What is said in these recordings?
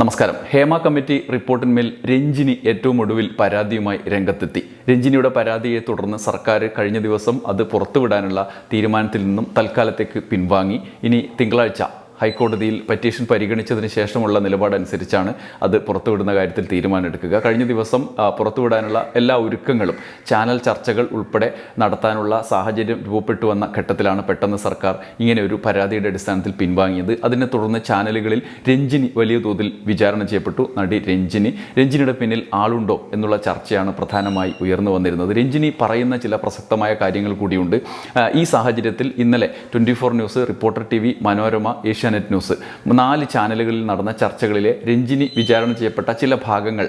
നമസ്കാരം. ഹേമ കമ്മിറ്റി റിപ്പോർട്ടിന്മേൽ രഞ്ജിനി ഏറ്റവും ഒടുവിൽ പരാതിയുമായി രംഗത്തെത്തി. രഞ്ജിനിയുടെ പരാതിയെ തുടർന്ന് സർക്കാർ കഴിഞ്ഞ ദിവസം അത് പുറത്തുവിടാനുള്ള തീരുമാനത്തിൽ നിന്നും തൽക്കാലത്തേക്ക് പിൻവാങ്ങി. ഇനി തിങ്കളാഴ്ച ഹൈക്കോടതിയിൽ പറ്റീഷൻ പരിഗണിച്ചതിന് ശേഷമുള്ള നിലപാടനുസരിച്ചാണ് അത് പുറത്തുവിടുന്ന കാര്യത്തിൽ തീരുമാനമെടുക്കുക. കഴിഞ്ഞ ദിവസം പുറത്തുവിടാനുള്ള എല്ലാ ഒരുക്കങ്ങളും ചാനൽ ചർച്ചകൾ ഉൾപ്പെടെ നടത്താനുള്ള സാഹചര്യം രൂപപ്പെട്ടു വന്ന ഘട്ടത്തിലാണ് പെട്ടെന്ന് സർക്കാർ ഇങ്ങനെ ഒരു പരാതിയുടെ അടിസ്ഥാനത്തിൽ പിൻവാങ്ങിയത്. അതിനെ തുടർന്ന് ചാനലുകളിൽ രഞ്ജിനി വലിയ തോതിൽ വിചാരണ ചെയ്യപ്പെട്ടു. നടി രഞ്ജിനി രഞ്ജിനിയുടെ പിന്നിൽ ആളുണ്ടോ എന്നുള്ള ചർച്ചയാണ് പ്രധാനമായി ഉയർന്നു വന്നിരുന്നത്. രഞ്ജിനി പറയുന്ന ചില പ്രസക്തമായ കാര്യങ്ങൾ കൂടിയുണ്ട്. ഈ സാഹചര്യത്തിൽ ഇന്നലെ twenty four news reporter T V Manorama Asianet news. നാല് ചാനലുകളിൽ നടന്ന ചർച്ചകളിലെ രഞ്ജിനി വിചാരണ ചെയ്യപ്പെട്ട ചില ഭാഗങ്ങൾ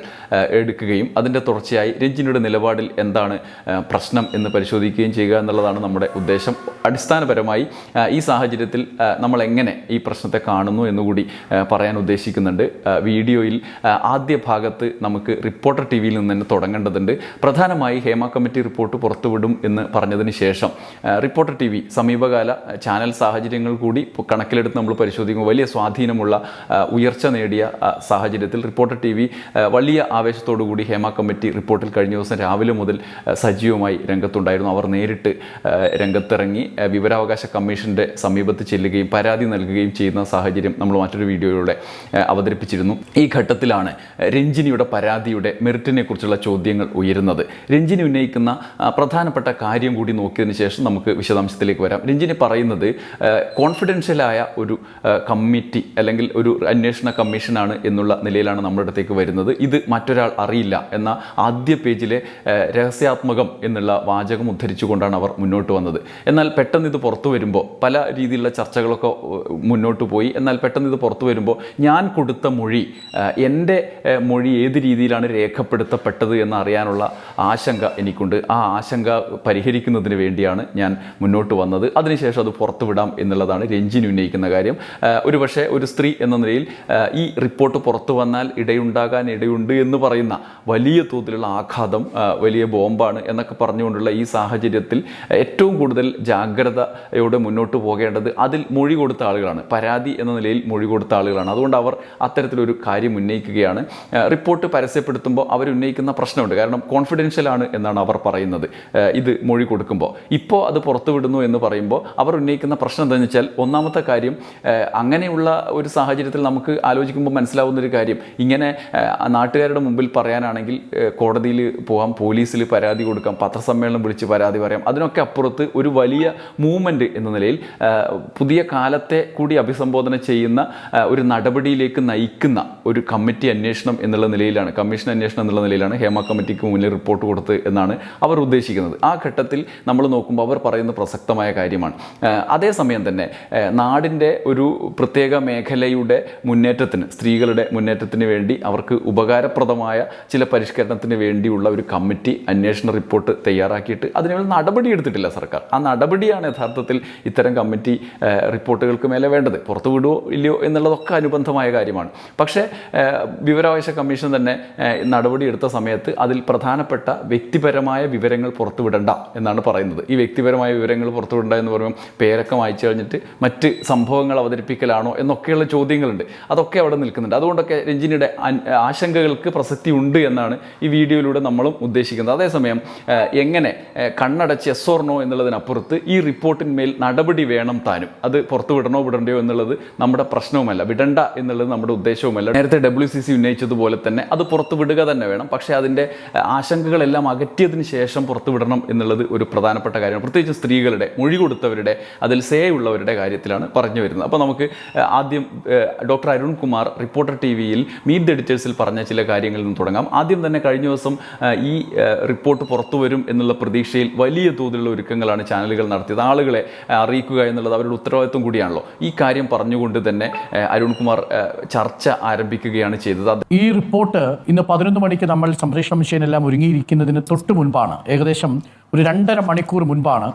എടുക്കുകയും അതിന്റെ തുടർച്ചയായി രഞ്ജിനിയുടെ നിലപാടിൽ എന്താണ് പ്രശ്നം എന്ന് പരിശോധിക്കുകയും ചെയ്യുക എന്നുള്ളതാണ് നമ്മുടെ ഉദ്ദേശം. അടിസ്ഥാനപരമായി ഈ സാഹചര്യത്തിൽ നമ്മൾ എങ്ങനെ ഈ പ്രശ്നത്തെ കാണുന്നു എന്നുകൂടി പറയാൻ ഉദ്ദേശിക്കുന്നുണ്ട്. വീഡിയോയിൽ ആദ്യ ഭാഗത്ത് നമുക്ക് റിപ്പോർട്ടർ ടി വിയിൽ നിന്ന് തന്നെ തുടങ്ങേണ്ടതുണ്ട്. പ്രധാനമായി ഹേമ കമ്മിറ്റി റിപ്പോർട്ട് പുറത്തുവിടും എന്ന് പറഞ്ഞതിന് ശേഷം റിപ്പോർട്ടർ ടി വി സമീപകാല ചാനൽ സാഹചര്യങ്ങൾ കൂടി കണക്കിലെടുത്ത് നമ്മൾ പരിശോധിക്കുമ്പോൾ വലിയ സ്വാധീനമുള്ള ഉയർച്ച നേടിയ സാഹചര്യത്തിൽ റിപ്പോർട്ടർ ടി വി വലിയ ആവേശത്തോടുകൂടി ഹേമ കമ്മിറ്റി റിപ്പോർട്ടിൽ കഴിഞ്ഞ ദിവസം രാവിലെ മുതൽ സജീവമായി രംഗത്തുണ്ടായിരുന്നു. അവർ നേരിട്ട് രംഗത്തിറങ്ങി വിവരാവകാശ കമ്മീഷന്റെ സമീപത്ത് ചെല്ലുകയും പരാതി നൽകുകയും ചെയ്യുന്ന സാഹചര്യം നമ്മൾ മറ്റൊരു വീഡിയോയിലൂടെ അവതരിപ്പിച്ചിരുന്നു. ഈ ഘട്ടത്തിലാണ് രഞ്ജിനിയുടെ പരാതിയുടെ മെറിറ്റിനെ കുറിച്ചുള്ള ചോദ്യങ്ങൾ ഉയരുന്നത്. രഞ്ജിനി ഉന്നയിക്കുന്ന പ്രധാനപ്പെട്ട കാര്യം കൂടി നോക്കിയതിന് ശേഷം നമുക്ക് വിശദാംശത്തിലേക്ക് വരാം. രഞ്ജിനി പറയുന്നത് കോൺഫിഡൻഷ്യലായ ഒരു കമ്മിറ്റി അല്ലെങ്കിൽ ഒരു അന്വേഷണ കമ്മീഷനാണ് എന്നുള്ള നിലയിലാണ് നമ്മുടെ അടുത്തേക്ക് വരുന്നത്. ഇത് മറ്റൊരാൾ അറിയില്ല എന്ന ആദ്യ പേജിലെ രഹസ്യാത്മകം എന്നുള്ള വാചകം ഉദ്ധരിച്ചുകൊണ്ടാണ് അവർ മുന്നോട്ട് വന്നത്. എന്നാൽ പെട്ടെന്ന് ഇത് പുറത്തു വരുമ്പോൾ പല രീതിയിലുള്ള ചർച്ചകളൊക്കെ മുന്നോട്ട് പോയി. എന്നാൽ പെട്ടെന്ന് ഇത് പുറത്തു വരുമ്പോൾ ഞാൻ കൊടുത്ത മൊഴി എന്റെ മൊഴി ഏത് രീതിയിലാണ് രേഖപ്പെടുത്തപ്പെട്ടത് എന്ന് അറിയാനുള്ള ആശങ്ക എനിക്കുണ്ട്. ആ ആശങ്ക പരിഹരിക്കുന്നതിന് വേണ്ടിയാണ് ഞാൻ മുന്നോട്ട് വന്നത്. അതിനുശേഷം അത് പുറത്തുവിടാം എന്നുള്ളതാണ് രഞ്ജിന് ഉന്നയിക്കുന്ന കാര്യം. ഒരുപക്ഷെ ഒരു സ്ത്രീ എന്ന നിലയിൽ ഈ റിപ്പോർട്ട് പുറത്തു വന്നാൽ ഇടയുണ്ടാകാൻ ഇടയുണ്ട് എന്ന് പറയുന്ന വലിയ തോതിലുള്ള ആഘാതം വലിയ ബോംബാണ് എന്നൊക്കെ പറഞ്ഞുകൊണ്ടുള്ള ഈ സാഹചര്യത്തിൽ ഏറ്റവും കൂടുതൽ ജാഗ്രതയോടെ മുന്നോട്ട് പോകേണ്ടത് അതിൽ മൊഴി കൊടുത്ത ആളുകളാണ്. പരാതി എന്ന നിലയിൽ മൊഴി കൊടുത്ത ആളുകളാണ്. അതുകൊണ്ട് അവർ അത്തരത്തിലൊരു കാര്യം ഉന്നയിക്കുകയാണ്. റിപ്പോർട്ട് പരസ്യപ്പെടുത്തുമ്പോൾ അവർ ഉന്നയിക്കുന്ന പ്രശ്നമുണ്ട്. കാരണം കോൺഫിഡൻഷ്യൽ ആണ് എന്നാണ് അവർ പറയുന്നത്. ഇത് മൊഴി കൊടുക്കുമ്പോൾ. ഇപ്പോൾ അത് പുറത്തുവിടുന്നു എന്ന് പറയുമ്പോൾ അവർ ഉന്നയിക്കുന്ന പ്രശ്നം എന്താണെന്ന് വെച്ചാൽ ഒന്നാമത്തെ കാര്യം അങ്ങനെയുള്ള ഒരു സാഹചര്യത്തിൽ നമുക്ക് ആലോചിക്കുമ്പോൾ മനസ്സിലാവുന്ന ഒരു കാര്യം. ഇങ്ങനെ നാട്ടുകാരുടെ മുമ്പിൽ പറയാനാണെങ്കിൽ കോടതിയിൽ പോകാം പോലീസിൽ പരാതി കൊടുക്കാം പത്രസമ്മേളനം വിളിച്ച് പരാതി പറയാം. അതിനൊക്കെ അപ്പുറത്ത് ഒരു വലിയ മൂവ്മെന്റ് എന്ന നിലയിൽ പുതിയ കാലത്തെ കൂടി അഭിസംബോധന ചെയ്യുന്ന ഒരു നടപടിയിലേക്ക് നയിക്കുന്ന ഒരു കമ്മിറ്റി അന്വേഷണം എന്നുള്ള നിലയിലാണ് കമ്മീഷൻ അന്വേഷണം എന്നുള്ള നിലയിലാണ് ഹേമ കമ്മിറ്റിക്ക് മുന്നിൽ റിപ്പോർട്ട് കൊടുത്ത് എന്നാണ് അവർ ഉദ്ദേശിക്കുന്നത്. ആ ഘട്ടത്തിൽ നമ്മൾ നോക്കുമ്പോൾ അവർ പറയുന്ന പ്രസക്തമായ കാര്യമാണ്. അതേസമയം തന്നെ നാടിന്റെ ഒരു പ്രത്യേക മേഖലയുടെ മുന്നേറ്റത്തിന് സ്ത്രീകളുടെ മുന്നേറ്റത്തിന് വേണ്ടി അവർക്ക് ഉപകാരപ്രദമായ ചില പരിഷ്കരണത്തിന് വേണ്ടിയുള്ള ഒരു കമ്മിറ്റി അന്വേഷണ റിപ്പോർട്ട് തയ്യാറാക്കിയിട്ട് അതിനുള്ള നടപടി എടുത്തിട്ടില്ല സർക്കാർ. ആ നടപടിയാണ് യഥാർത്ഥത്തിൽ ഇത്തരം കമ്മിറ്റി റിപ്പോർട്ടുകൾക്ക് മേലെ വേണ്ടത്. പുറത്തു വിടുവോ ഇല്ലയോ എന്നുള്ളതൊക്കെ അനുബന്ധമായ കാര്യമാണ്. പക്ഷേ വിവരാവകാശ കമ്മീഷൻ തന്നെ നടപടി എടുത്ത സമയത്ത് അതിൽ പ്രധാനപ്പെട്ട വ്യക്തിപരമായ വിവരങ്ങൾ പുറത്തുവിടണ്ട എന്നാണ് പറയുന്നത്. ഈ വ്യക്തിപരമായ വിവരങ്ങൾ പുറത്തുവിടണ്ട എന്ന് പറയുമ്പോൾ പേരൊക്കെ വായിച്ചു കഴിഞ്ഞിട്ട് മറ്റ് സംഭവങ്ങൾ അവതരിപ്പിക്കലാണോ എന്നൊക്കെയുള്ള ചോദ്യങ്ങളുണ്ട്. അതൊക്കെ അവിടെ നിൽക്കുന്നുണ്ട്. അതുകൊണ്ടൊക്കെ രഞ്ജിനിയുടെ ആശങ്കകൾക്ക് പ്രസക്തി ഉണ്ട് എന്നാണ് ഈ വീഡിയോയിലൂടെ നമ്മളും ഉദ്ദേശിക്കുന്നത്. അതേസമയം എങ്ങനെ കണ്ണടച്ച് എസ് ഓർണോ എന്നുള്ളതിനപ്പുറത്ത് ഈ റിപ്പോർട്ടിന്മേൽ നടപടി വേണം താനും. അത് പുറത്തു വിടണോ വിടണ്ടയോ എന്നുള്ളത് നമ്മുടെ പ്രശ്നവുമല്ല. വിടണ്ട എന്നുള്ളത് നമ്മുടെ ഉദ്ദേശവുമല്ല. നേരത്തെ ഡബ്ല്യു സി സി ഉന്നയിച്ചതുപോലെ തന്നെ അത് പുറത്തു വിടുക തന്നെ വേണം. പക്ഷേ അതിന്റെ ആശങ്കകളെല്ലാം അകറ്റിയതിന് ശേഷം പുറത്തു വിടണം എന്നുള്ളത് ഒരു പ്രധാനപ്പെട്ട കാര്യമാണ്. പ്രത്യേകിച്ച് സ്ത്രീകളുടെ മൊഴി കൊടുത്തവരുടെ അതിൽ സേ ഉള്ളവരുടെ കാര്യത്തിലാണ് പറഞ്ഞു വരുന്നത്. അപ്പോൾ നമുക്ക് ആദ്യം doctor Arun Kumar reporter T വിയിൽ മീറ്റ് ദ എഡിറ്റേഴ്സിൽ പറഞ്ഞ ചില കാര്യങ്ങളിൽ നിന്ന് തുടങ്ങാം. ആദ്യം തന്നെ കഴിഞ്ഞ ദിവസം ഈ റിപ്പോർട്ട് പുറത്തു വരും എന്നുള്ള പ്രതീക്ഷയിൽ വലിയ തോതിലുള്ള ഒരുക്കങ്ങളാണ് ചാനലുകൾ നടത്തിയത്. ആളുകളെ അറിയിക്കുക എന്നുള്ളത് അവരുടെ ഉത്തരവാദിത്വം കൂടിയാണല്ലോ. ഈ കാര്യം പറഞ്ഞുകൊണ്ട് തന്നെ അരുൺ അരുൺകുമാർ ചർച്ച ആരംഭിക്കുകയാണ് ചെയ്തത്. ഈ റിപ്പോർട്ട് ഇന്ന് പതിനൊന്ന് മണിക്ക് നമ്മൾ സംപ്രേഷണം ചെയ്യാനെല്ലാം ഒരുങ്ങിയിരിക്കുന്നതിന് തൊട്ട് മുൻപാണ്. ഏകദേശം ഒരു രണ്ടര മണിക്കൂർ മുൻപാണ്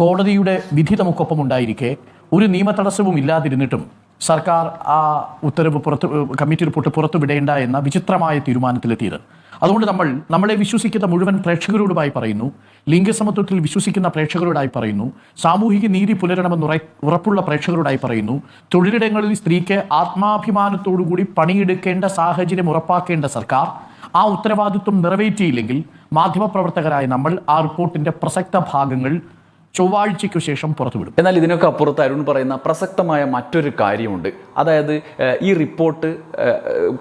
കോടതിയുടെ വിധി നമുക്കൊപ്പം ഉണ്ടായിരിക്കെ. ഒരു നിയമ തടസ്സവും ഇല്ലാതിരുന്നിട്ടും സർക്കാർ ആ ഉത്തരവ് പുറത്ത് കമ്മിറ്റി റിപ്പോർട്ട് പുറത്തുവിടേണ്ട എന്ന വിചിത്രമായ തീരുമാനത്തിലെത്തിയത്. അതുകൊണ്ട് നമ്മൾ നമ്മളെ വിശ്വസിക്കുന്ന മുഴുവൻ പ്രേക്ഷകരോടുമായി പറയുന്നു ലിംഗസമത്വത്തിൽ വിശ്വസിക്കുന്ന പ്രേക്ഷകരോടായി പറയുന്നു സാമൂഹിക നീതി പുലരണമെന്ന് ഉറപ്പുള്ള പ്രേക്ഷകരോടായി പറയുന്നു തൊഴിലിടങ്ങളിൽ സ്ത്രീക്ക് ആത്മാഭിമാനത്തോടുകൂടി പണിയെടുക്കേണ്ട സാഹചര്യം ഉറപ്പാക്കേണ്ട സർക്കാർ ആ ഉത്തരവാദിത്വം നിറവേറ്റിയില്ലെങ്കിൽ മാധ്യമപ്രവർത്തകരായ നമ്മൾ ആ റിപ്പോർട്ടിന്റെ പ്രസക്ത ഭാഗങ്ങൾ ചൊവ്വാഴ്ചയ്ക്കു ശേഷം പുറത്തുവിടും. എന്നാൽ ഇതിനൊക്കെ അപ്പുറത്ത് അരുൺ പറയുന്ന പ്രസക്തമായ മറ്റൊരു കാര്യമുണ്ട്. അതായത് ഈ റിപ്പോർട്ട്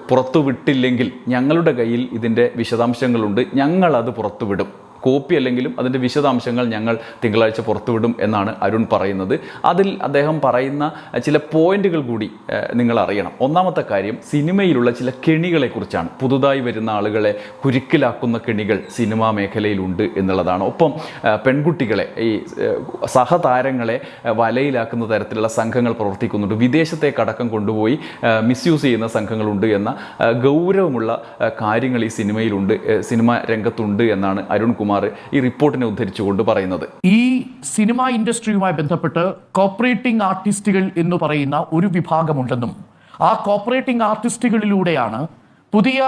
പുറത്തുവിട്ടില്ലെങ്കിൽ ഞങ്ങളുടെ കയ്യിൽ ഇതിന്റെ വിശദാംശങ്ങളുണ്ട്. ഞങ്ങളത് പുറത്തുവിടും. കോപ്പി അല്ലെങ്കിലും അതിന്റെ വിശദാംശങ്ങൾ ഞങ്ങൾ തിങ്കളാഴ്ച പുറത്തുവിടും എന്നാണ് അരുൺ പറയുന്നത്. അതിൽ അദ്ദേഹം പറയുന്ന ചില പോയിന്റുകൾ കൂടി നിങ്ങൾ അറിയണം. ഒന്നാമത്തെ കാര്യം സിനിമയിലുള്ള ചില കെണികളെക്കുറിച്ചാണ്. പുതുതായി വരുന്ന ആളുകളെ കുരുക്കിലാക്കുന്ന കെണികൾ സിനിമാ മേഖലയിലുണ്ട് എന്നുള്ളതാണ്. ഒപ്പം പെൺകുട്ടികളെ ഈ സഹതാരങ്ങളെ വലയിലാക്കുന്ന തരത്തിലുള്ള സംഘങ്ങൾ പ്രവർത്തിക്കുന്നുണ്ട്. വിദേശത്തേക്കടക്കം കൊണ്ടുപോയി മിസ്യൂസ് ചെയ്യുന്ന സംഘങ്ങളുണ്ട് എന്ന ഗൗരവമുള്ള കാര്യങ്ങൾ ഈ സിനിമയിലുണ്ട് സിനിമ രംഗത്തുണ്ട് എന്നാണ് അരുൺകുമാർ ഈ റിപ്പോർട്ടിനെ ഉദ്ധരിച്ചുകൊണ്ട് പറയുന്നത്. ഈ സിനിമാ ഇൻഡസ്ട്രിയുമായി ബന്ധപ്പെട്ട് കോപ്പറേറ്റിംഗ് ആർട്ടിസ്റ്റുകൾ എന്ന് പറയുന്ന ഒരു വിഭാഗമുണ്ടെന്നും ആ കോപ്പറേറ്റിംഗ് ആർട്ടിസ്റ്റുകളിലൂടെയാണ് പുതിയ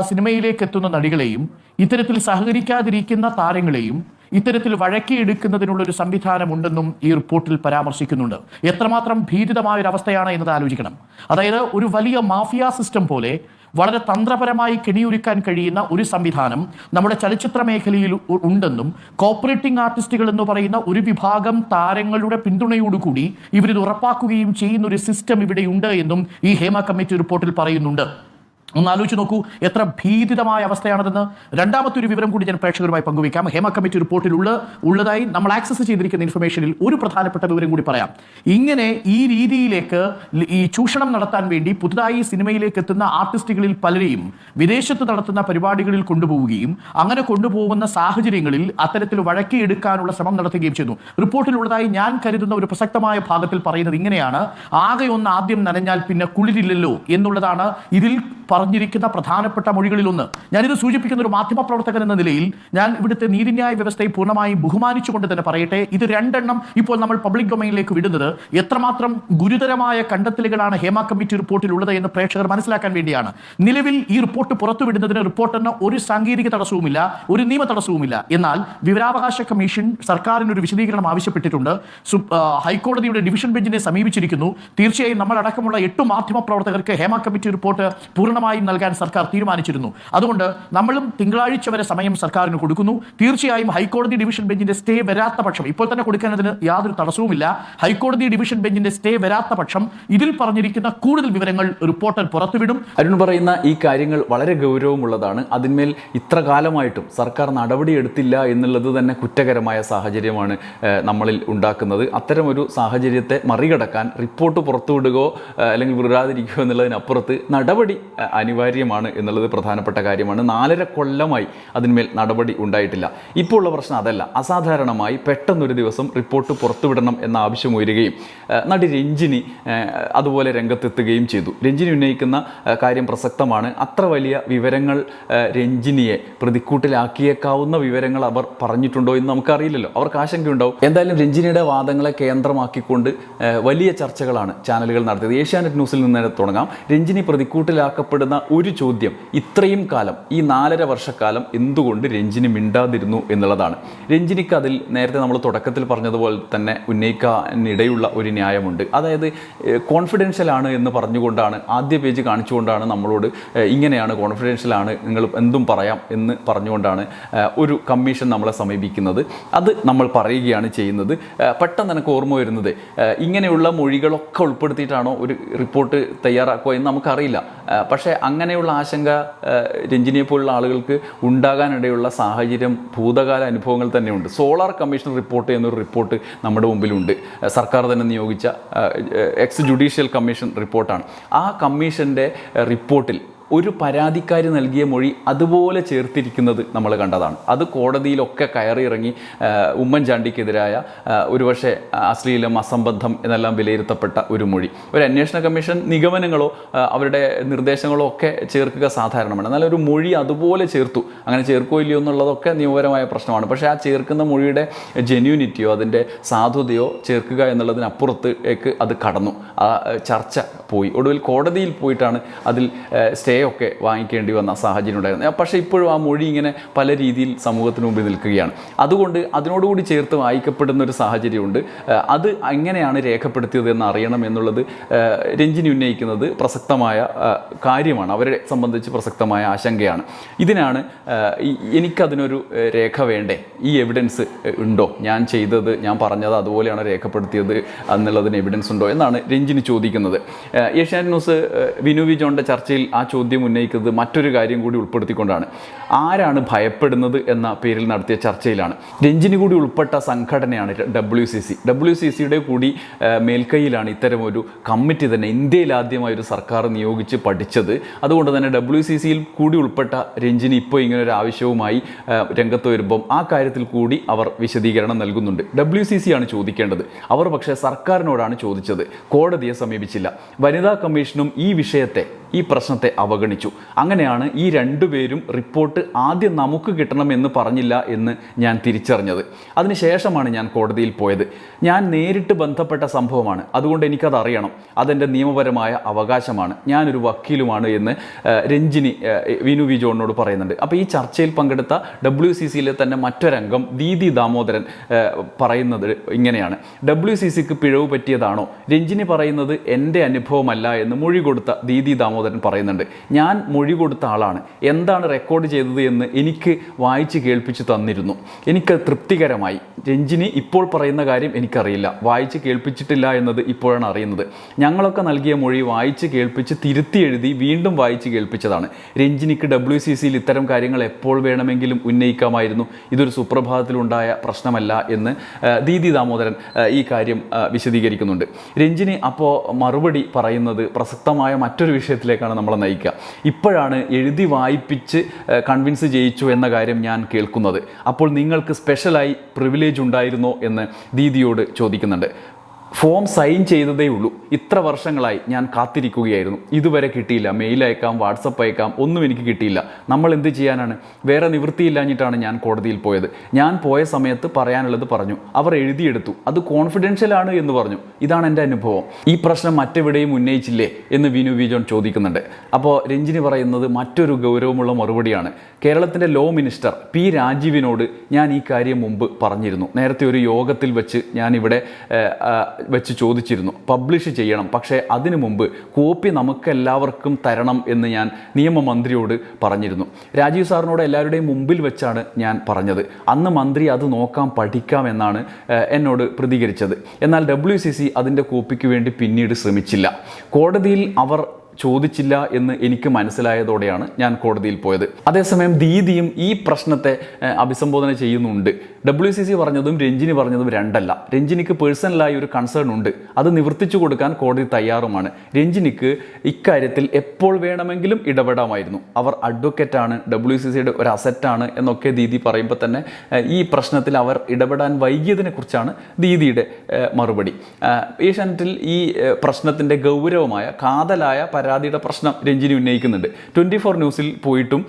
സിനിമയിലേക്ക് എത്തുന്ന നടികളെയും ഇത്തരത്തിൽ സഹകരിക്കാതിരിക്കുന്ന താരങ്ങളെയും ഇത്തരത്തിൽ വഴക്കിയെടുക്കുന്നതിനുള്ള ഒരു സംവിധാനമുണ്ടെന്നും ഈ റിപ്പോർട്ടിൽ പരാമർശിക്കുന്നുണ്ട്. എത്രമാത്രം ഭീതിതമായ ഒരു അവസ്ഥയാണ് എന്നത് ആലോചിക്കണം. അതായത് ഒരു വലിയ മാഫിയ സിസ്റ്റം പോലെ വളരെ തന്ത്രപരമായി കെണിയൊരുക്കാൻ കഴിയുന്ന ഒരു സംവിധാനം നമ്മുടെ ചലച്ചിത്ര മേഖലയിൽ ഉണ്ടെന്നും കോപ്പറേറ്റിംഗ് ആർട്ടിസ്റ്റുകൾ എന്ന് പറയുന്ന ഒരു വിഭാഗം താരങ്ങളുടെ പിന്തുണയോടുകൂടി ഇവരിത് ഉറപ്പാക്കുകയും ചെയ്യുന്ന ഒരു സിസ്റ്റം ഇവിടെയുണ്ട് എന്നും ഈ ഹേമ കമ്മിറ്റി റിപ്പോർട്ടിൽ പറയുന്നുണ്ട്. ഒന്ന് ആലോചിച്ച് നോക്കൂ എത്ര ഭീതിതമായ അവസ്ഥയാണതെന്ന്. രണ്ടാമത്തെ ഒരു വിവരം കൂടി ഞാൻ പ്രേക്ഷകരുമായി പങ്കുവയ്ക്കാം. ഹേമ കമ്മിറ്റി റിപ്പോർട്ടിൽ ഉള്ള ഉള്ളതായി നമ്മൾ ആക്സസ് ചെയ്തിരിക്കുന്ന ഇൻഫർമേഷനിൽ ഒരു പ്രധാനപ്പെട്ട വിവരം കൂടി പറയാം. ഇങ്ങനെ ഈ രീതിയിലേക്ക് ഈ ചൂഷണം നടത്താൻ വേണ്ടി പുതുതായി സിനിമയിലേക്ക് എത്തുന്ന ആർട്ടിസ്റ്റുകളിൽ പലരെയും വിദേശത്ത് നടത്തുന്ന പരിപാടികളിൽ കൊണ്ടുപോവുകയും അങ്ങനെ കൊണ്ടുപോകുന്ന സാഹചര്യങ്ങളിൽ അത്തരത്തിൽ വഴക്കിയെടുക്കാനുള്ള ശ്രമം നടത്തുകയും ചെയ്യുന്നു റിപ്പോർട്ടിലുള്ളതായി ഞാൻ കരുതുന്ന ഒരു പ്രസക്തമായ ഭാഗത്തിൽ പറയുന്നത് ഇങ്ങനെയാണ്. ആകെ ഒന്ന് ആദ്യം നനഞ്ഞാൽ പിന്നെ കുളിരില്ലല്ലോ എന്നുള്ളതാണ് ഇതിൽ പറഞ്ഞിരിക്കുന്ന പ്രധാനപ്പെട്ട മൊഴികളിലൊന്ന്. ഞാനിത് സൂചിപ്പിക്കുന്ന ഒരു മാധ്യമ പ്രവർത്തകൻ എന്ന നിലയിൽ ഞാൻ ഇവിടുത്തെ നീതിന്യായ വ്യവസ്ഥയെ പൂർണമായും ബഹുമാനിച്ചുകൊണ്ട് തന്നെ പറയട്ടെ ഇത് രണ്ടെണ്ണം ഇപ്പോൾ നമ്മൾ പബ്ലിക് ഡൊമൈനിലേക്ക് വിടുന്നത്. എത്രമാത്രം ഗുരുതരമായ കണ്ടെത്തലുകളാണ് ഹേമ കമ്മിറ്റി റിപ്പോർട്ടിലുള്ളത് എന്ന് പ്രേക്ഷകർ മനസ്സിലാക്കാൻ വേണ്ടിയാണ്. നിലവിൽ ഈ റിപ്പോർട്ട് പുറത്തുവിടുന്നതിന് റിപ്പോർട്ടിന് ഒരു സാങ്കേതിക തടസ്സവുമില്ല ഒരു നിയമ തടസ്സവുമില്ല. എന്നാൽ വിവരാവകാശ കമ്മീഷൻ സർക്കാരിന് ഒരു വിശദീകരണം ആവശ്യപ്പെട്ടിട്ടുണ്ട്. ഹൈക്കോടതിയുടെ ഡിവിഷൻ ബെഞ്ചിനെ സമീപിച്ചിരിക്കുന്നു. തീർച്ചയായും നമ്മൾ അടക്കമുള്ള എട്ട് മാധ്യമ പ്രവർത്തകർക്ക് ഹേമ കമ്മിറ്റി റിപ്പോർട്ട് പൂർണമായും നൽകാൻ സർക്കാർ തീരുമാനിച്ചിരുന്നു. അതുകൊണ്ട് നമ്മളും തിങ്കളാഴ്ച വരെ സമയം സർക്കാരിന് കൊടുക്കുന്നു. തീർച്ചയായും ഹൈക്കോടതി ഡിവിഷൻ ബെഞ്ചിന്റെ സ്റ്റേ വരാത്ത പക്ഷം ഇപ്പോൾ തന്നെ കൊടുക്കുന്നതിന് യാതൊരു തടസ്സവുമില്ല. ഹൈക്കോടതി ഡിവിഷൻ ബെഞ്ചിന്റെ സ്റ്റേ വരാത്ത പക്ഷം ഇതിൽ പറഞ്ഞിരിക്കുന്ന കൂടുതൽ വിവരങ്ങൾ റിപ്പോർട്ടർ പുറത്തുവിടും. അരുൺ പറയുന്ന ഈ കാര്യങ്ങൾ വളരെ ഗൗരവമുള്ളതാണ്. അതിന്മേൽ ഇത്ര കാലമായിട്ടും സർക്കാർ നടപടിയെടുത്തില്ല എന്നുള്ളത് തന്നെ കുറ്റകരമായ സാഹചര്യമാണ് നമ്മളിൽ ഉണ്ടാക്കുന്നത്. അത്തരമൊരു സാഹചര്യത്തെ മറികടക്കാൻ റിപ്പോർട്ട് പുറത്തുവിടുകയോ അല്ലെങ്കിൽ വിടാതിരിക്കുകയോ എന്നുള്ളതിനപ്പുറത്ത് നടപടി അനിവാര്യമാണ് എന്നുള്ളത് പ്രധാനപ്പെട്ട കാര്യമാണ്. നാലര കൊല്ലമായി അതിന്മേൽ നടപടി ഉണ്ടായിട്ടില്ല. ഇപ്പോൾ ഉള്ള പ്രശ്നം അതല്ല. അസാധാരണമായി പെട്ടെന്നൊരു ദിവസം റിപ്പോർട്ട് പുറത്തുവിടണം എന്ന ആവശ്യം ഉയരുകയും നടി രഞ്ജിനി അതുപോലെ രംഗത്തെത്തുകയും ചെയ്തു. രഞ്ജിനി ഉന്നയിക്കുന്ന കാര്യം പ്രസക്തമാണ്. അത്ര വലിയ വിവരങ്ങൾ രഞ്ജിനിയെ പ്രതിക്കൂട്ടിലാക്കിയേക്കാവുന്ന വിവരങ്ങൾ അവർ പറഞ്ഞിട്ടുണ്ടോ എന്ന് നമുക്കറിയില്ലല്ലോ. അവർക്ക് ആശങ്കയുണ്ടാവും. എന്തായാലും രഞ്ജിനിയുടെ വാദങ്ങളെ കേന്ദ്രമാക്കിക്കൊണ്ട് വലിയ ചർച്ചകളാണ് ചാനലുകൾ നടത്തിയത്. ഏഷ്യാനെറ്റ് ന്യൂസിൽ നിന്ന് തുടങ്ങാം. രഞ്ജിനി പ്രതിക്കൂട്ടിലാക്കപ്പെടുന്ന ഒരു ചോദ്യം ഇത്രയും കാലം ഈ നാലര വർഷക്കാലം എന്തുകൊണ്ട് രഞ്ജിനി മിണ്ടാതിരുന്നു എന്നുള്ളതാണ്. രഞ്ജിനിക്ക് അതിൽ നേരത്തെ നമ്മൾ തുടക്കത്തിൽ പറഞ്ഞതുപോലെ തന്നെ ഉന്നയിക്കാനിടയുള്ള ഒരു ന്യായമുണ്ട്. അതായത് കോൺഫിഡൻഷ്യൽ ആണ് എന്ന് പറഞ്ഞുകൊണ്ടാണ് ആദ്യ പേജ് കാണിച്ചുകൊണ്ടാണ് നമ്മളോട് ഇങ്ങനെയാണ് കോൺഫിഡൻഷ്യൽ ആണ് നിങ്ങൾ എന്തും പറയാം എന്ന് പറഞ്ഞുകൊണ്ടാണ് ഒരു കമ്മീഷൻ നമ്മളെ സമീപിക്കുന്നത്. അത് നമ്മൾ പറയുകയാണ് ചെയ്യുന്നത്. പെട്ടെന്ന് എനിക്ക് ഓർമ്മ വരുന്നത് ഇങ്ങനെയുള്ള മൊഴികളൊക്കെ ഉൾപ്പെടുത്തിയിട്ടാണോ ഒരു റിപ്പോർട്ട് തയ്യാറാക്കുക എന്ന് നമുക്കറിയില്ല. ഏഹ്, പക്ഷേ അങ്ങനെയുള്ള ആശങ്ക രഞ്ജിനിയെ പോലുള്ള ആളുകൾക്ക് ഉണ്ടാകാനിടയുള്ള സാഹചര്യം ഭൂതകാല അനുഭവങ്ങൾ തന്നെയുണ്ട്. സോളാർ കമ്മീഷൻ റിപ്പോർട്ട് എന്നൊരു റിപ്പോർട്ട് നമ്മുടെ മുമ്പിലുണ്ട്. സർക്കാർ തന്നെ നിയോഗിച്ച എക്സ് ജുഡീഷ്യൽ കമ്മീഷൻ റിപ്പോർട്ടാണ്. ആ കമ്മീഷന്റെ റിപ്പോർട്ടിൽ ഒരു പരാതിക്കാരി നൽകിയ മൊഴി അതുപോലെ ചേർത്തിരിക്കുന്നത് നമ്മൾ കണ്ടതാണ്. അത് കോടതിയിലൊക്കെ കയറിയിറങ്ങി ഉമ്മൻചാണ്ടിക്കെതിരായ ഒരുപക്ഷെ അശ്ലീലം അസംബന്ധം എന്നെല്ലാം വിലയിരുത്തപ്പെട്ട ഒരു മൊഴി. ഒരു അന്വേഷണ കമ്മീഷൻ നിഗമനങ്ങളോ അവരുടെ നിർദ്ദേശങ്ങളോ ഒക്കെ ചേർക്കുക സാധാരണമാണ്. എന്നാൽ ഒരു മൊഴി അതുപോലെ ചേർത്തു. അങ്ങനെ ചേർക്കോ ഇല്ലയോ എന്നുള്ളതൊക്കെ നിയമപരമായ പ്രശ്നമാണ്. പക്ഷേ ആ ചേർക്കുന്ന മൊഴിയുടെ ജെന്യൂനിറ്റിയോ അതിന്റെ സാധുതയോ ചേർക്കുക എന്നുള്ളതിനപ്പുറത്തേക്ക് അത് കടന്നു. ആ ചർച്ച പോയി. ഒടുവിൽ കോടതിയിൽ പോയിട്ടാണ് അതിൽ സ്റ്റേ ഒക്കെ വാങ്ങിക്കേണ്ടി വന്ന സാഹചര്യം ഉണ്ടായിരുന്നു. പക്ഷേ ഇപ്പോഴും ആ മൊഴി ഇങ്ങനെ പല രീതിയിൽ സമൂഹത്തിന് മുമ്പിൽ നിൽക്കുകയാണ്. അതുകൊണ്ട് അതിനോടുകൂടി ചേർത്ത് വായിക്കപ്പെടുന്ന ഒരു സാഹചര്യമുണ്ട്. അത് എങ്ങനെയാണ് രേഖപ്പെടുത്തിയത് എന്ന് അറിയണം എന്നുള്ളത് രഞ്ജിനി ഉന്നയിക്കുന്നത് പ്രസക്തമായ കാര്യമാണ്. അവരെ സംബന്ധിച്ച് പ്രസക്തമായ ആശങ്കയാണ്. ഇതിനാണ് എനിക്കതിനൊരു രേഖ വേണ്ടേ? ഈ എവിഡൻസ് ഉണ്ടോ? ഞാൻ ചെയ്തത് ഞാൻ പറഞ്ഞത് അതുപോലെയാണ് രേഖപ്പെടുത്തിയത് എന്നുള്ളതിന് എവിഡൻസ് ഉണ്ടോ? എന്നാണ് രഞ്ജിനി ചോദിക്കുന്നത്. ഏഷ്യാനെറ്റ് ന്യൂസ് വിനു വി ജോണിന്റെ ചർച്ചയിൽ ആ ചോദ്യം ഉന്നയിക്കുന്നത് മറ്റൊരു കാര്യം കൂടി ഉൾപ്പെടുത്തിക്കൊണ്ടാണ്. ആരാണ് ഭയപ്പെടുന്നത് എന്ന പേരിൽ നടത്തിയ ചർച്ചയിലാണ്. രഞ്ജിനി കൂടി ഉൾപ്പെട്ട സംഘടനയാണ് W C C W C സിയുടെ കൂടി മേൽക്കൈയിലാണ് ഇത്തരം ഒരു കമ്മിറ്റി തന്നെ ഇന്ത്യയിൽ ആദ്യമായി ഒരു സർക്കാർ നിയോഗിച്ച് പഠിച്ചത്. അതുകൊണ്ട് തന്നെ ഡബ്ല്യു സി സിയിൽ കൂടി ഉൾപ്പെട്ട രഞ്ജിനി ഇപ്പോൾ ഇങ്ങനെ ഒരു ആവശ്യവുമായി രംഗത്ത് വരുമ്പം ആ കാര്യത്തിൽ കൂടി അവർ വിശദീകരണം നൽകുന്നുണ്ട്. ഡബ്ല്യു സി സി ആണ് ചോദിക്കേണ്ടത്. അവർ പക്ഷേ സർക്കാരിനോടാണ് ചോദിച്ചത്. കോടതിയെ സമീപിച്ചില്ല. വനിതാ കമ്മീഷനും ഈ വിഷയത്തെ ഈ പ്രശ്നത്തെ അവഗണിച്ചു. അങ്ങനെയാണ് ഈ രണ്ടുപേരും റിപ്പോർട്ട് ആദ്യം നമുക്ക് കിട്ടണമെന്ന് പറഞ്ഞില്ല എന്ന് ഞാൻ തിരിച്ചറിഞ്ഞത്. അതിനുശേഷമാണ് ഞാൻ കോടതിയിൽ പോയത്. ഞാൻ നേരിട്ട് ബന്ധപ്പെട്ട സംഭവമാണ്. അതുകൊണ്ട് എനിക്കത് അറിയണം. അതെന്റെ നിയമപരമായ അവകാശമാണ്. ഞാനൊരു വക്കീലുമാണ് എന്ന് രഞ്ജിനി വിനു വി ജോണിനോട് പറയുന്നുണ്ട്. അപ്പോൾ ഈ ചർച്ചയിൽ പങ്കെടുത്ത ഡബ്ല്യു സി സിയിലെ തന്നെ മറ്റൊരംഗം ദീദി ദാമോദരൻ പറയുന്നത് ഇങ്ങനെയാണ്. ഡബ്ല്യു സി സിക്ക് പിഴവ് പറ്റിയതാണോ? രഞ്ജിനി പറയുന്നത് എന്റെ അനുഭവമല്ല എന്ന് മൊഴി കൊടുത്ത ദീദി ദാമോദരൻ പറയുന്നുണ്ട് ഞാൻ മൊഴി കൊടുത്ത ആളാണ്. എന്താണ് റെക്കോർഡ് ചെയ്തത് എന്ന് എനിക്ക് വായിച്ച് കേൾപ്പിച്ച് തന്നിരുന്നു. എനിക്ക് തൃപ്തികരമായി. രഞ്ജിനി ഇപ്പോൾ പറയുന്ന കാര്യം എനിക്കറിയില്ല. വായിച്ച് കേൾപ്പിച്ചിട്ടില്ല എന്നത് ഇപ്പോഴാണ് അറിയുന്നത്. ഞങ്ങളൊക്കെ നൽകിയ മൊഴി വായിച്ച് കേൾപ്പിച്ച് തിരുത്തി എഴുതി വീണ്ടും വായിച്ച് കേൾപ്പിച്ചതാണ്. രഞ്ജിനിക്ക് ഡബ്ല്യു സി സിയിൽ ഇത്തരം കാര്യങ്ങൾ എപ്പോൾ വേണമെങ്കിലും ഉന്നയിക്കാമായിരുന്നു. ഇതൊരു സുപ്രഭാതത്തിലുണ്ടായ പ്രശ്നമല്ല എന്ന് ദീദി ദാമോദരൻ ഈ കാര്യം വിശദീകരിക്കുന്നുണ്ട്. രഞ്ജിനി അപ്പോൾ മറുപടി പറയുന്നത് പ്രസക്തമായ മറ്റൊരു വിഷയത്തിലേക്കാണ് നമ്മളെ നയിക്കുക. ഇപ്പോഴാണ് എഴുതി വായിപ്പിച്ച് കൺവിൻസ് ചെയ്യിച്ചു എന്ന കാര്യം ഞാൻ കേൾക്കുന്നത്. അപ്പോൾ നിങ്ങൾക്ക് സ്പെഷ്യലായി പ്രിവിലേജ് ഉണ്ടായിരുന്നോ എന്ന് ദീദിയോട് ചോദിക്കുന്നുണ്ട്. ഫോം സൈൻ ചെയ്തതേ ഉള്ളൂ. ഇത്ര വർഷങ്ങളായി ഞാൻ കാത്തിരിക്കുകയായിരുന്നു. ഇതുവരെ കിട്ടിയില്ല. മെയിൽ അയക്കാം വാട്സപ്പ് അയക്കാം ഒന്നും എനിക്ക് കിട്ടിയില്ല. നമ്മൾ എന്ത് ചെയ്യാനാണ്? വേറെ നിവൃത്തിയില്ലാഞ്ഞിട്ടാണ് ഞാൻ കോടതിയിൽ പോയത്. ഞാൻ പോയ സമയത്ത് പറയാനുള്ളത് പറഞ്ഞു. അവർ എഴുതിയെടുത്തു. അത് കോൺഫിഡൻഷ്യൽ ആണ് എന്ന് പറഞ്ഞു. ഇതാണ് എന്റെ അനുഭവം. ഈ പ്രശ്നം മറ്റെവിടെയും ഉന്നയിച്ചില്ലേ എന്ന് വിനു വി ജോൺ ചോദിക്കുന്നുണ്ട്. അപ്പോൾ രഞ്ജിനി പറയുന്നത് മറ്റൊരു ഗൗരവമുള്ള മറുപടിയാണ്. കേരളത്തിന്റെ ലോ മിനിസ്റ്റർ പി രാജീവിനോട് ഞാൻ ഈ കാര്യം മുമ്പ് പറഞ്ഞിരുന്നു. നേരത്തെ ഒരു യോഗത്തിൽ വെച്ച് ഞാൻ ഇവിടെ വെച്ച് ചോദിച്ചിരുന്നു. പബ്ലിഷ് ചെയ്യണം. പക്ഷേ അതിനു മുമ്പ് കോപ്പി നമുക്കെല്ലാവർക്കും തരണം എന്ന് ഞാൻ നിയമമന്ത്രിയോട് പറഞ്ഞിരുന്നു. രാജീവ് സാറിനോട് എല്ലാവരുടെയും മുമ്പിൽ വെച്ചാണ് ഞാൻ പറഞ്ഞത്. അന്ന് മന്ത്രി അത് നോക്കാം പഠിക്കാം എന്നാണ് എന്നോട് പ്രതികരിച്ചത്. എന്നാൽ ഡബ്ല്യു സി സി അതിന്റെ കോപ്പിക്ക് വേണ്ടി പിന്നീട് ശ്രമിച്ചില്ല. കോടതിയിൽ അവർ ചോദിച്ചില്ല എന്ന് എനിക്ക് മനസ്സിലായതോടെയാണ് ഞാൻ കോടതിയിൽ പോയത്. അതേസമയം ദീദിയും ഈ പ്രശ്നത്തെ അഭിസംബോധന ചെയ്യുന്നുണ്ട്. ഡബ്ല്യു സി സി പറഞ്ഞതും രഞ്ജിനി പറഞ്ഞതും രണ്ടല്ല. രഞ്ജിനിക്ക് പേഴ്സണലായി ഒരു കൺസേൺ ഉണ്ട്. അത് നിവർത്തിച്ചു കൊടുക്കാൻ കോടതി തയ്യാറുമാണ്. രഞ്ജിനിക്ക് ഇക്കാര്യത്തിൽ എപ്പോൾ വേണമെങ്കിലും ഇടപെടാമായിരുന്നു. അവർ അഡ്വക്കേറ്റാണ് ഡബ്ല്യു സി സിയുടെ ഒരു അസറ്റാണ് എന്നൊക്കെ ദീദി പറയുമ്പോൾ തന്നെ ഈ പ്രശ്നത്തിൽ അവർ ഇടപെടാൻ വൈകിയതിനെ കുറിച്ചാണ് ദീദിയുടെ മറുപടി. ഏഷ്യാനെറ്റിൽ ഈ പ്രശ്നത്തിന്റെ ഗൗരവമായ കാതലായ പരാതിയുടെ പ്രശ്നം രഞ്ജിനി ഉന്നയിക്കുന്നുണ്ട്. ട്വന്റി ഫോർ ന്യൂസിൽ പോയിട്ടും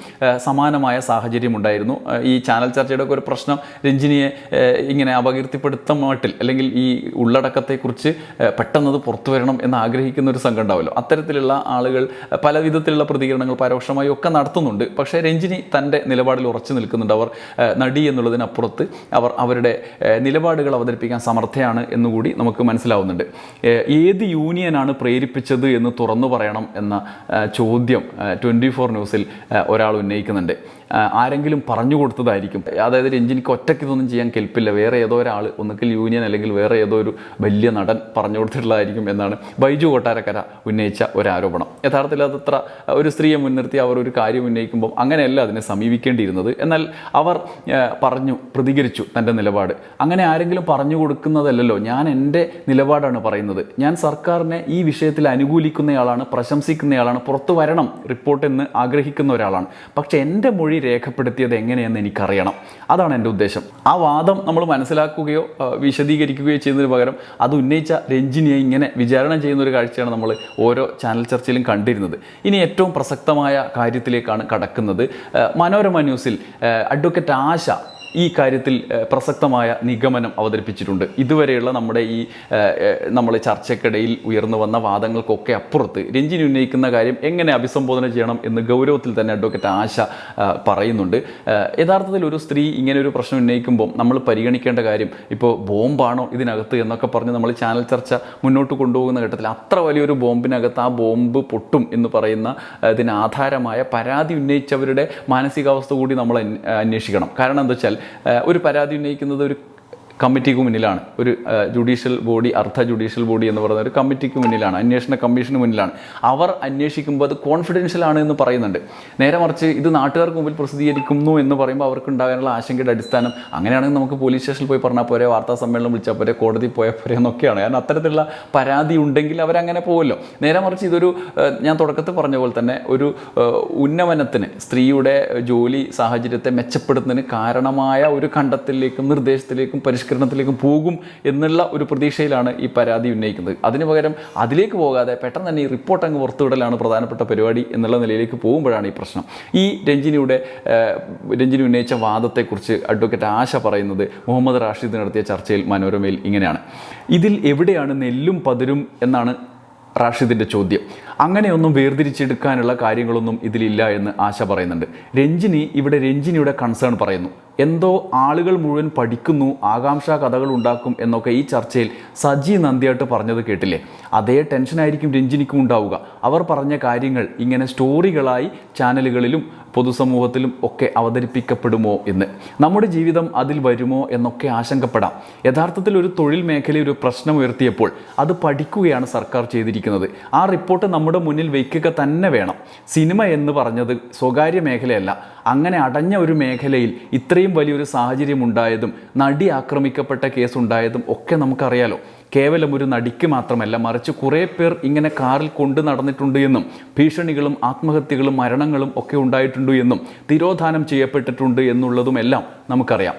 സമാനമായ സാഹചര്യം ഉണ്ടായിരുന്നു ഈ ചാനൽ ചർച്ചയുടെ ഒരു പ്രശ്നം രഞ്ജിനിയെ ഇങ്ങനെ അപകീർത്തിപ്പെടുത്ത മട്ടിൽ അല്ലെങ്കിൽ ഈ ഉള്ളടക്കത്തെക്കുറിച്ച് പെട്ടെന്ന് പെട്ടെന്നത് പുറത്തു വരണം എന്ന് ആഗ്രഹിക്കുന്ന ഒരു സംഘം ഉണ്ടാവുമല്ലോ അത്തരത്തിലുള്ള ആളുകൾ പല വിധത്തിലുള്ള പ്രതികരണങ്ങൾ പരോക്ഷമായി ഒക്കെ നടത്തുന്നുണ്ട്. പക്ഷേ രഞ്ജിനി തന്റെ നിലപാടിൽ ഉറച്ചു നിൽക്കുന്നുണ്ട്. അവർ നടി എന്നുള്ളതിനപ്പുറത്ത് അവർ അവരുടെ നിലപാടുകൾ അവതരിപ്പിക്കാൻ സമർത്ഥയാണ് എന്നുകൂടി നമുക്ക് മനസ്സിലാവുന്നുണ്ട്. ഏത് യൂണിയനാണ് പ്രേരിപ്പിച്ചത് എന്ന് തുറന്നു പറയണം. എന്ന ചോദ്യം ട്വന്റി ഫോർ ന്യൂസിൽ ഒരാൾ ഉന്നയിക്കുന്നുണ്ട്. ആരെങ്കിലും പറഞ്ഞു കൊടുത്തതായിരിക്കും. അതായത് രഞ്ജിനിക്ക് ഒറ്റയ്ക്ക് ഇതൊന്നും ചെയ്യാൻ കെൽപ്പില്ല. വേറെ ഏതോ ഒരാൾ ഒന്നുകിൽ യൂണിയൻ അല്ലെങ്കിൽ വേറെ ഏതോ ഒരു വലിയ നടൻ പറഞ്ഞു കൊടുത്തിട്ടുള്ളതായിരിക്കും എന്നാണ് ബൈജു കൊട്ടാരക്കര ഉന്നയിച്ച ഒരു ആരോപണം. യഥാർത്ഥത്തിൽ അതത്ര ഒരു സ്ത്രീയെ മുൻനിർത്തി അവർ ഒരു കാര്യം ഉന്നയിക്കുമ്പോൾ അങ്ങനെയല്ല അതിനെ സമീപിക്കേണ്ടിയിരുന്നത്. എന്നാൽ അവർ പറഞ്ഞു പ്രതികരിച്ചു തന്റെ നിലപാട്. അങ്ങനെ ആരെങ്കിലും പറഞ്ഞു കൊടുക്കുന്നതല്ലല്ലോ. ഞാൻ എന്റെ നിലപാടാണ് പറയുന്നത്. ഞാൻ സർക്കാരിനെ ഈ വിഷയത്തിൽ അനുകൂലിക്കുന്നയാളാണ് പ്രശംസിക്കുന്നയാളാണ് പുറത്തു വരണം റിപ്പോർട്ട് എന്ന് ആഗ്രഹിക്കുന്ന ഒരാളാണ്. പക്ഷേ എന്റെ മൊഴി രേഖപ്പെടുത്തിയത് എങ്ങനെയെന്ന് എനിക്കറിയണം. അതാണ് എന്റെ ഉദ്ദേശം. ആ വാദം നമ്മൾ മനസ്സിലാക്കുകയോ വിശദീകരിക്കുകയോ ചെയ്യുന്നതിന് പകരം അത് ഉന്നയിച്ച രഞ്ജിനിയെ ഇങ്ങനെ വിചാരണ ചെയ്യുന്ന ഒരു കാഴ്ചയാണ് നമ്മൾ ഓരോ ചാനൽ ചർച്ചയിലും കണ്ടിരുന്നത്. ഇനി ഏറ്റവും പ്രസക്തമായ കാര്യത്തിലേക്കാണ് കടക്കുന്നത്. മനോരമ ന്യൂസിൽ അഡ്വക്കേറ്റ് ആശ ഈ കാര്യത്തിൽ പ്രസക്തമായ നിഗമനം അവതരിപ്പിച്ചിട്ടുണ്ട്. ഇതുവരെയുള്ള നമ്മുടെ ഈ നമ്മൾ ചർച്ചക്കിടയിൽ ഉയർന്നു വന്ന വാദങ്ങൾക്കൊക്കെ അപ്പുറത്ത് രഞ്ജിനി ഉന്നയിക്കുന്ന കാര്യം എങ്ങനെ അഭിസംബോധന ചെയ്യണം എന്ന് ഗൗരവത്തിൽ തന്നെ അഡ്വക്കേറ്റ് ആശ പറയുന്നുണ്ട്. യഥാർത്ഥത്തിൽ ഒരു സ്ത്രീ ഇങ്ങനെ ഒരു പ്രശ്നം ഉന്നയിക്കുമ്പോൾ നമ്മൾ പരിഗണിക്കേണ്ട കാര്യം ഇപ്പോൾ ബോംബാണോ ഇതിനകത്ത് എന്നൊക്കെ പറഞ്ഞ് നമ്മൾ ചാനൽ ചർച്ച മുന്നോട്ട് കൊണ്ടുപോകുന്ന ഘട്ടത്തിൽ അത്ര വലിയൊരു ബോംബിനകത്ത് ആ ബോംബ് പൊട്ടും എന്ന് പറയുന്ന ഇതിനാധാരമായ പരാതി ഉന്നയിച്ചവരുടെ മാനസികാവസ്ഥ കൂടി നമ്മൾ അന്വേഷിക്കണം. കാരണം എന്താ വെച്ചാൽ ഒരു പരാതി ഉന്നയിക്കുന്നത് ഒരു കമ്മിറ്റിക്ക് മുന്നിലാണ്. ഒരു ജുഡീഷ്യൽ ബോഡി അർദ്ധ ജുഡീഷ്യൽ ബോഡി എന്ന് പറയുന്ന ഒരു കമ്മിറ്റിക്ക് മുന്നിലാണ്. അന്വേഷണ കമ്മീഷന് മുന്നിലാണ്. അവർ അന്വേഷിക്കുമ്പോൾ അത് കോൺഫിഡൻഷ്യൽ ആണ് എന്ന് പറയുന്നുണ്ട്. നേരെ മറിച്ച് ഇത് നാട്ടുകാർക്ക് മുമ്പിൽ പ്രസിദ്ധീകരിക്കുന്നു എന്ന് പറയുമ്പോൾ അവർക്ക് ഉണ്ടാകാനുള്ള ആശങ്കയുടെ അടിസ്ഥാനം അങ്ങനെയാണെങ്കിൽ നമുക്ക് പോലീസ് സ്റ്റേഷനിൽ പോയി പറഞ്ഞാൽ പോരെ വാർത്താ സമ്മേളനം വിളിച്ചാൽ പോരെ കോടതി പോയാൽ പോരെ എന്നൊക്കെയാണ്. കാരണം അത്തരത്തിലുള്ള പരാതി ഉണ്ടെങ്കിൽ അവരങ്ങനെ പോകുമല്ലോ നേരെ മറിച്ച് ഇതൊരു ഞാൻ തുടക്കത്തിൽ പറഞ്ഞ പോലെ തന്നെ ഒരു ഉന്നമനത്തിന് സ്ത്രീയുടെ ജോലി സാഹചര്യത്തെ മെച്ചപ്പെടുത്തുന്നതിന് കാരണമായ ഒരു കണ്ടെത്തലിലേക്കും നിർദ്ദേശത്തിലേക്കും പരിഷ്കരണത്തിലേക്കും പോകും എന്നുള്ള ഒരു പ്രതീക്ഷയിലാണ് ഈ പരാതി ഉന്നയിക്കുന്നത്. അതിന് പകരം അതിലേക്ക് പോകാതെ പെട്ടെന്ന് തന്നെ ഈ റിപ്പോർട്ട് അങ്ങ് പുറത്തുവിടലാണ് പ്രധാനപ്പെട്ട പരിപാടി എന്നുള്ള നിലയിലേക്ക് പോകുമ്പോഴാണ് ഈ പ്രശ്നം. ഈ രഞ്ജിനിയുടെ രഞ്ജിനി ഉന്നയിച്ച വാദത്തെക്കുറിച്ച് അഡ്വക്കേറ്റ് ആശ പറയുന്നത് മുഹമ്മദ് റാഷിദ് നടത്തിയ ചർച്ചയിൽ മനോരമയിൽ ഇങ്ങനെയാണ്. ഇതിൽ എവിടെയാണ് നെല്ലും പതിരും എന്നാണ് റാഷിദിന്റെ ചോദ്യം. അങ്ങനെയൊന്നും വേർതിരിച്ചെടുക്കാനുള്ള കാര്യങ്ങളൊന്നും ഇതിലില്ല എന്ന് ആശ പറയുന്നുണ്ട്. രഞ്ജിനി ഇവിടെ രഞ്ജിനിയുടെ കൺസേൺ പറയുന്നു. എന്തോ ആളുകൾ മുഴുവൻ പഠിക്കുന്നു ആകാംക്ഷാ കഥകൾ ഉണ്ടാക്കും എന്നൊക്കെ ഈ ചർച്ചയിൽ സജി നന്ദിയായിട്ട് പറഞ്ഞത് കേട്ടില്ലേ? അതേ ടെൻഷനായിരിക്കും രഞ്ജിനിക്കും ഉണ്ടാവുക. അവർ പറഞ്ഞ കാര്യങ്ങൾ ഇങ്ങനെ സ്റ്റോറികളായി ചാനലുകളിലും പൊതുസമൂഹത്തിലും ഒക്കെ അവതരിപ്പിക്കപ്പെടുമോ എന്ന്. നമ്മുടെ ജീവിതം അതിൽ വരുമോ എന്നൊക്കെ ആശങ്കപ്പെടാം. യഥാർത്ഥത്തിൽ ഒരു തൊഴിൽ മേഖലയിൽ ഒരു പ്രശ്നം ഉയർത്തിയപ്പോൾ അത് പഠിക്കുകയാണ് സർക്കാർ ചെയ്തിരിക്കുന്നത്. ആ റിപ്പോർട്ട് നമ്മുടെ മുന്നിൽ വയ്ക്കുക തന്നെ വേണം. സിനിമ എന്ന് പറഞ്ഞത് സ്വകാര്യ മേഖലയല്ല. അങ്ങനെ അടഞ്ഞ ഒരു മേഖലയിൽ ഇത്രയും വലിയൊരു സാഹചര്യം ഉണ്ടായതും നടി ആക്രമിക്കപ്പെട്ട കേസ് ഉണ്ടായതും ഒക്കെ നമുക്കറിയാലോ. കേവലം ഒരു നടിക്ക് മാത്രമല്ല മറിച്ച് കുറേ പേർ ഇങ്ങനെ കാറിൽ കൊണ്ടു നടന്നിട്ടുണ്ട് എന്നും ഭീഷണികളും ആത്മഹത്യകളും മരണങ്ങളും ഒക്കെ ഉണ്ടായിട്ടുണ്ട് എന്നും തിരോധാനം ചെയ്യപ്പെട്ടിട്ടുണ്ട് എന്നുള്ളതുമെല്ലാം നമുക്കറിയാം.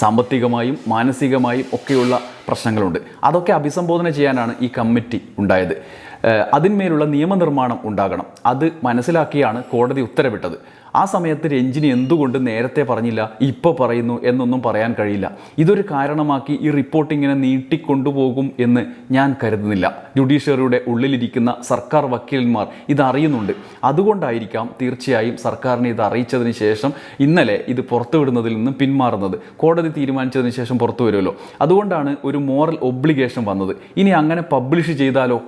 സാമ്പത്തികമായും മാനസികമായും ഒക്കെയുള്ള പ്രശ്നങ്ങളുണ്ട്. അതൊക്കെ അഭിസംബോധന ചെയ്യാനാണ് ഈ കമ്മിറ്റി ഉണ്ടായത്. അതിന്മേലുള്ള നിയമനിർമ്മാണം ഉണ്ടാകണം. അത് മനസ്സിലാക്കിയാണ് കോടതി ഉത്തരവിട്ടത്. ആ സമയത്ത് രഞ്ജിനി എന്തുകൊണ്ട് നേരത്തെ പറഞ്ഞില്ല ഇപ്പോൾ പറയുന്നു എന്നൊന്നും പറയാൻ കഴിയില്ല. ഇതൊരു കാരണമാക്കി ഈ റിപ്പോർട്ടിങ്ങിനെ നീട്ടിക്കൊണ്ടുപോകും എന്ന് ഞാൻ കരുതുന്നില്ല. ജുഡീഷ്യറിയുടെ ഉള്ളിലിരിക്കുന്ന സർക്കാർ വക്കീലന്മാർ ഇതറിയുന്നുണ്ട്. അതുകൊണ്ടായിരിക്കാം തീർച്ചയായും സർക്കാരിനെ ഇത് അറിയിച്ചതിന് ശേഷം ഇന്നലെ ഇത് പുറത്തുവിടുന്നതിൽ നിന്ന് പിന്മാറുന്നത്. കോടതി തീരുമാനിച്ചതിന് ശേഷം പുറത്തു വരുമല്ലോ അതുകൊണ്ടാണ് ഒരു മോറൽ ഒബ്ലിഗേഷൻ വന്നത്. ഇനി അങ്ങനെ പബ്ലിഷ് ചെയ്താലോ?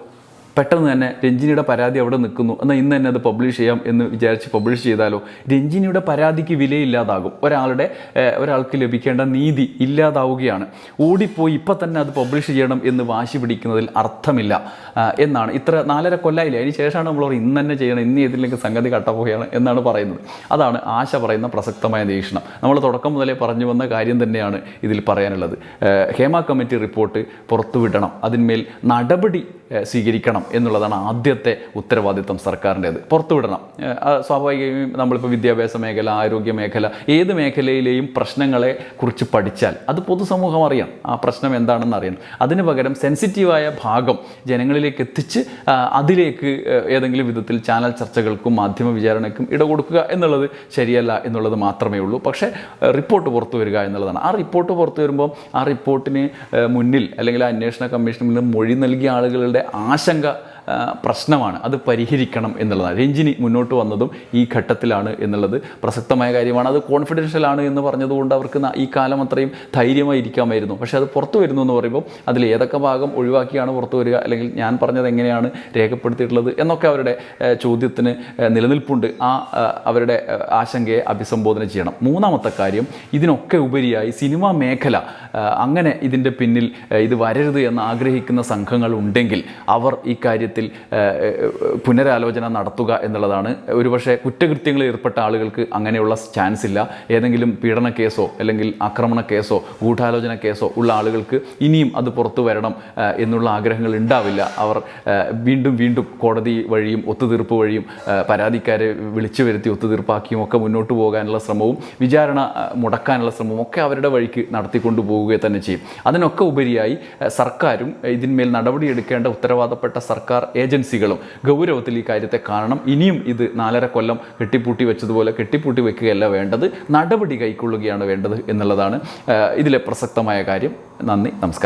പെട്ടെന്ന് തന്നെ രഞ്ജിനിയുടെ പരാതി അവിടെ നിൽക്കുന്നു. എന്നാൽ ഇന്ന് തന്നെ അത് പബ്ലിഷ് ചെയ്യാം എന്ന് വിചാരിച്ച് പബ്ലിഷ് ചെയ്താലോ? രഞ്ജിനിയുടെ പരാതിക്ക് വിലയില്ലാതാകും. ഒരാളുടെ ഒരാൾക്ക് ലഭിക്കേണ്ട നീതി ഇല്ലാതാവുകയാണ്. ഓടിപ്പോയി ഇപ്പം തന്നെ അത് പബ്ലിഷ് ചെയ്യണം എന്ന് വാശി പിടിക്കുന്നതിൽ അർത്ഥമില്ല. എന്നാണ്. ഇത്ര നാലര കൊല്ലായില്ലേ? അതിന് ശേഷമാണ് നമ്മൾ ഇന്ന് തന്നെ ചെയ്യണം ഇന്ന് ഏതിലേക്ക് സംഗതി കട്ടപ്പോവുകയാണ് എന്നാണ് പറയുന്നത്. അതാണ് ആശ പറയുന്ന പ്രസക്തമായ നിരീക്ഷണം. നമ്മൾ തുടക്കം മുതലേ പറഞ്ഞു വന്ന കാര്യം തന്നെയാണ് ഇതിൽ പറയാനുള്ളത്. ഹേമ കമ്മിറ്റി റിപ്പോർട്ട് പുറത്തുവിടണം. അതിന്മേൽ നടപടി സ്വീകരിക്കണം എന്നുള്ളതാണ് ആദ്യത്തെ ഉത്തരവാദിത്വം സർക്കാരിന്റേത്. പുറത്തുവിടണം. സ്വാഭാവികമായും നമ്മളിപ്പോൾ വിദ്യാഭ്യാസ മേഖല ആരോഗ്യ മേഖല ഏത് മേഖലയിലെയും പ്രശ്നങ്ങളെ കുറിച്ച് പഠിച്ചാൽ അത് പൊതുസമൂഹം അറിയാം. ആ പ്രശ്നം എന്താണെന്ന് അറിയണം. അതിന് പകരം സെൻസിറ്റീവായ ഭാഗം ജനങ്ങളിലേക്ക് എത്തിച്ച് അതിലേക്ക് ഏതെങ്കിലും വിധത്തിൽ ചാനൽ ചർച്ചകൾക്കും മാധ്യമ വിചാരണയ്ക്കും ഇട കൊടുക്കുക എന്നുള്ളത് ശരിയല്ല എന്നുള്ളത് മാത്രമേ ഉള്ളൂ. പക്ഷേ റിപ്പോർട്ട് പുറത്തു വരിക എന്നുള്ളതാണ്. ആ റിപ്പോർട്ട് പുറത്തു വരുമ്പോൾ ആ റിപ്പോർട്ടിന് മുന്നിൽ അല്ലെങ്കിൽ അന്വേഷണ കമ്മീഷന് മുന്നിൽ മൊഴി നൽകിയ ആളുകളുടെ ആശങ്ക പ്രശ്നമാണ്. അത് പരിഹരിക്കണം എന്നുള്ളതാണ്. രഞ്ജിനി മുന്നോട്ട് വന്നതും ഈ ഘട്ടത്തിലാണ് എന്നുള്ളത് പ്രസക്തമായ കാര്യമാണ്. അത് കോൺഫിഡൻഷ്യൽ ആണ് എന്ന് പറഞ്ഞതുകൊണ്ട് അവർക്ക് ഈ കാലം അത്രയും ധൈര്യമായിരിക്കാമായിരുന്നു. പക്ഷേ അത് പുറത്തു വരുന്നു എന്ന് പറയുമ്പോൾ അതിൽ ഏതൊക്കെ ഭാഗം ഒഴിവാക്കിയാണ് പുറത്തു വരിക? അല്ലെങ്കിൽ ഞാൻ പറഞ്ഞത് എങ്ങനെയാണ് രേഖപ്പെടുത്തിയിട്ടുള്ളത് എന്നൊക്കെ അവരുടെ ചോദ്യത്തിന് നിലനിൽപ്പുണ്ട്. ആ അവരുടെ ആശങ്കയെ അഭിസംബോധന ചെയ്യണം. മൂന്നാമത്തെ കാര്യം ഇതിനൊക്കെ ഉപരിയായി സിനിമാ മേഖല അങ്ങനെ ഇതിന്റെ പിന്നിൽ ഇത് വരരുത് എന്ന് ആഗ്രഹിക്കുന്ന സംഘങ്ങൾ ഉണ്ടെങ്കിൽ അവർ ഈ കാര്യത്തിൽ പുനരാലോചന നടത്തുക എന്നുള്ളതാണ്. ഒരുപക്ഷെ കുറ്റകൃത്യങ്ങളിൽ ഏർപ്പെട്ട ആളുകൾക്ക് അങ്ങനെയുള്ള ചാൻസ് ഇല്ല. ഏതെങ്കിലും പീഡന കേസോ അല്ലെങ്കിൽ ആക്രമണ കേസോ ഗൂഢാലോചന കേസോ ഉള്ള ആളുകൾക്ക് ഇനിയും അത് പുറത്തു വരണം എന്നുള്ള ആഗ്രഹങ്ങൾ ഉണ്ടാവില്ല. അവർ വീണ്ടും വീണ്ടും കോടതി വഴിയും ഒത്തുതീർപ്പ് വഴിയും പരാതിക്കാരെ വിളിച്ചു വരുത്തി ഒത്തുതീർപ്പാക്കിയും ഒക്കെ മുന്നോട്ട് പോകാനുള്ള ശ്രമവും വിചാരണ മുടക്കാനുള്ള ശ്രമവും ഒക്കെ അവരുടെ വഴിക്ക് നടത്തിക്കൊണ്ടു പോവുക തന്നെ ചെയ്യും. അതിനൊക്കെ ഉപരിയായി സർക്കാരും ഇതിന്മേൽ നടപടിയെടുക്കേണ്ട ഉത്തരവാദപ്പെട്ട സർക്കാർ ഏജൻസികളും ഗൗരവത്തിൽ ഈ കാര്യത്തെ കാണണം. ഇനിയും ഇത് നാലര കൊല്ലം കെട്ടിപ്പൂട്ടി വെച്ചതുപോലെ കെട്ടിപ്പൂട്ടി വെക്കുകയല്ല വേണ്ടത് നടപടി കൈക്കൊള്ളുകയാണ് വേണ്ടത് എന്നുള്ളതാണ് ഇതിലെ പ്രസക്തമായ കാര്യം. നന്ദി നമസ്കാരം.